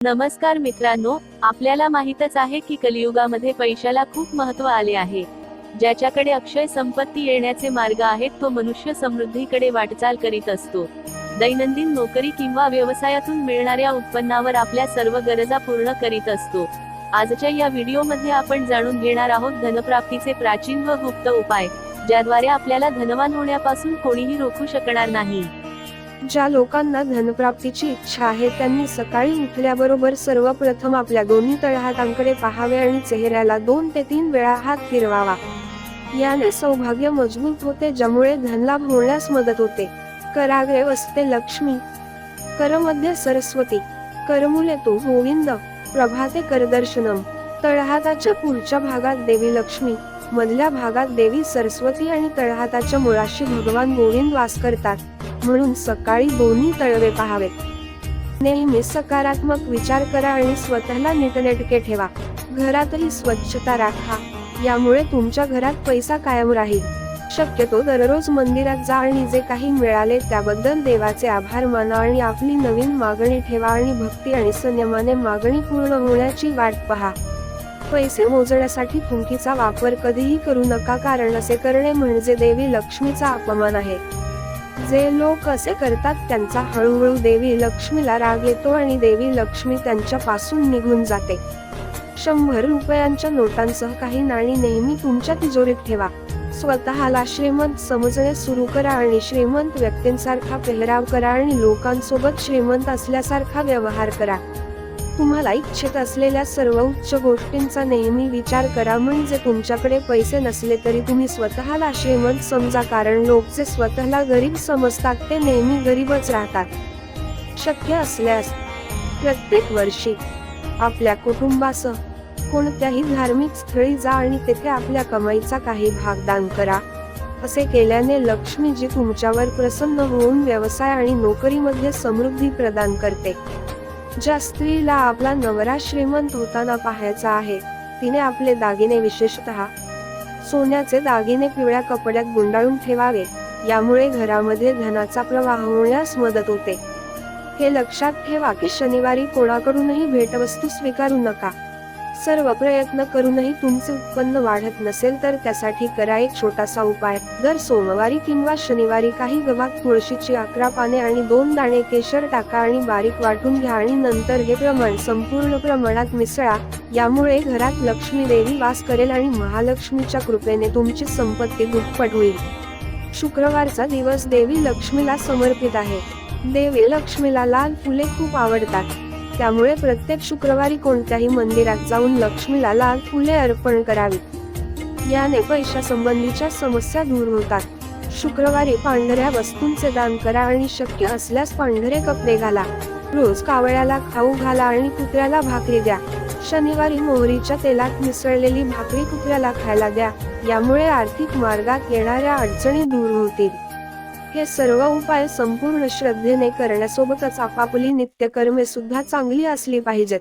नमस्कार मित्रांनो आपल्याला माहितच आहे की कलियुगामध्ये पैशाला खूप महत्त्व आले आहे. ज्याच्याकडे अक्षय संपत्ती येण्याचे मार्ग आहेत तो मनुष्य समृद्धीकडे वाटचाल करीत असतो. दैनंदिन नोकरी किंवा व्यवसायातून मिळणाऱ्या उत्पन्नावर आपल्या सर्व गरजा पूर्ण करीत असतो. आजच्या या व्हिडिओमध्ये आपण जाणून घेणार आहोत धनप्राप्तीचे प्राचीन व गुप्त उपाय ज्याद्वारे आपल्याला धनवान होण्यापासून कोणीही रोखू शकणार नाही. ज्या लोकांना धनप्राप्तीची इच्छा आहे त्यांनी सकाळी उठल्याबरोबर सर्वप्रथम आपल्या दोन्ही तळहातांकडे पाहावे आणि चेहऱ्याला दोन ते तीन वेळा हात फिरवावा. याने सौभाग्य मजबूत होते ज्यामुळे धनलाभ होण्यास मदत होते. कराग्रे असते लक्ष्मी करमध्ये सरस्वती करमुले तो गोविंद प्रभाते करदर्शनम. तळहाताच्या पुढच्या भागात देवी लक्ष्मी मधल्या भागात देवी सरस्वती आणि तळहाताच्या मुळाशी भगवान गोविंद वास करतात. म्हणून सकाळी दोन्ही तळवे पाहावेत. नेहमी सकारात्मक विचार करा आणि स्वतःला नीटनेटके ठेवा. घरातही स्वच्छता राखा. यामुळे तुमच्या घरात पैसा कायम राहील. शक्यतो दररोज मंदिरात जा आणि जे काही मिळाले त्याबद्दल देवाचे आभार माना आणि आपली नवीन मागणी ठेवा आणि भक्ती आणि संयमाने मागणी पूर्ण होण्याची वाट पहा. पैसे मोजण्यासाठी कुंकीचा वापर कधीही करू नका कारण असे करणे म्हणजे देवी लक्ष्मीचा अपमान आहे. जे लोक असे करतात त्यांचा हळूहळू देवी लक्ष्मीला राग येतो आणि देवी लक्ष्मी त्यांच्यापासून निघून जाते. शंभर रुपयांच्या नोटांसह काही नाणी नेहमी तुमच्या तिजोरीत ठेवा. स्वतःला श्रीमंत समजणे सुरू करा आणि श्रीमंत व्यक्तींसारखा पेहराव करा आणि लोकांसोबत श्रीमंत असल्यासारखा व्यवहार करा. तुम्हाला इच्छित असलेल्या सर्व उच्च गोष्टींचा नेहमी विचार करा. म्हणजे तुमच्याकडे पैसे नसले तरी तुम्ही स्वतःला श्रीमंत समजा. कारण लोक जे स्वतःला गरीब समजतात ते नेहमी गरीबच राहतात. शक्य असल्यास प्रत्येक वर्षी आपल्या कुटुंबासह कोणत्याही धार्मिक स्थळी जा आणि तेथे आपल्या कमाईचा काही भाग दान करा. असे केल्याने लक्ष्मीजी तुमच्यावर प्रसन्न होऊन व्यवसाय आणि नोकरीमध्ये समृद्धी प्रदान करते. ज्या स्त्रीला आपला नवरा श्रीमंत होताना पाहायचा आहे तिने आपले दागिने विशेषतः सोन्याचे दागिने पिवळ्या कपड्यात गुंडाळून ठेवावे यामुळे घरामध्ये धनाचा प्रवाह होण्यास मदत होते. हे लक्षात ठेवा की शनिवारी कोणाकडूनही भेटवस्तू स्वीकारू नका. सर्व प्रयत्न करूनही तुमचे उत्पन्न वाढत नसेल तर त्यासाठी करा एक छोटासा उपाय. दर सोमवारी किंवा शनिवारी काही गव्हात तुळशीची अकरा पाने आणि दोन दाणे केशर टाका आणि बारीक वाटून घ्या आणि नंतर हे प्रमाण संपूर्ण प्रमाणात मिसळा. यामुळे घरात लक्ष्मी देवी वास करेल आणि महालक्ष्मीच्या कृपेने तुमची संपत्ती दुप्पट होईल. शुक्रवारचा दिवस देवी लक्ष्मीला समर्पित आहे. देवी लक्ष्मीला लाल फुले खूप आवडतात. त्यामुळे प्रत्येक शुक्रवारी कोणत्याही मंदिरात जाऊन लक्ष्मीला लाल फुले अर्पण करावीत. याने पैशा संबंधीच्या समस्या दूर होतात. शुक्रवारी पांढऱ्या वस्तूंचे दान करा आणि शक्य असल्यास पांढरे कपडे घाला. रोज कावळ्याला खाऊ घाला आणि कुत्र्याला भाकरी द्या. शनिवारी मोहरीच्या तेलात मिसळलेली भाकरी कुत्र्याला खायला द्या. यामुळे आर्थिक मार्गात येणाऱ्या अडचणी दूर होतील. हे सर्व उपाय संपूर्ण श्रद्धेने करण्यासोबतच आपापली नित्यकर्मे सुद्धा चांगली असली पाहिजेत.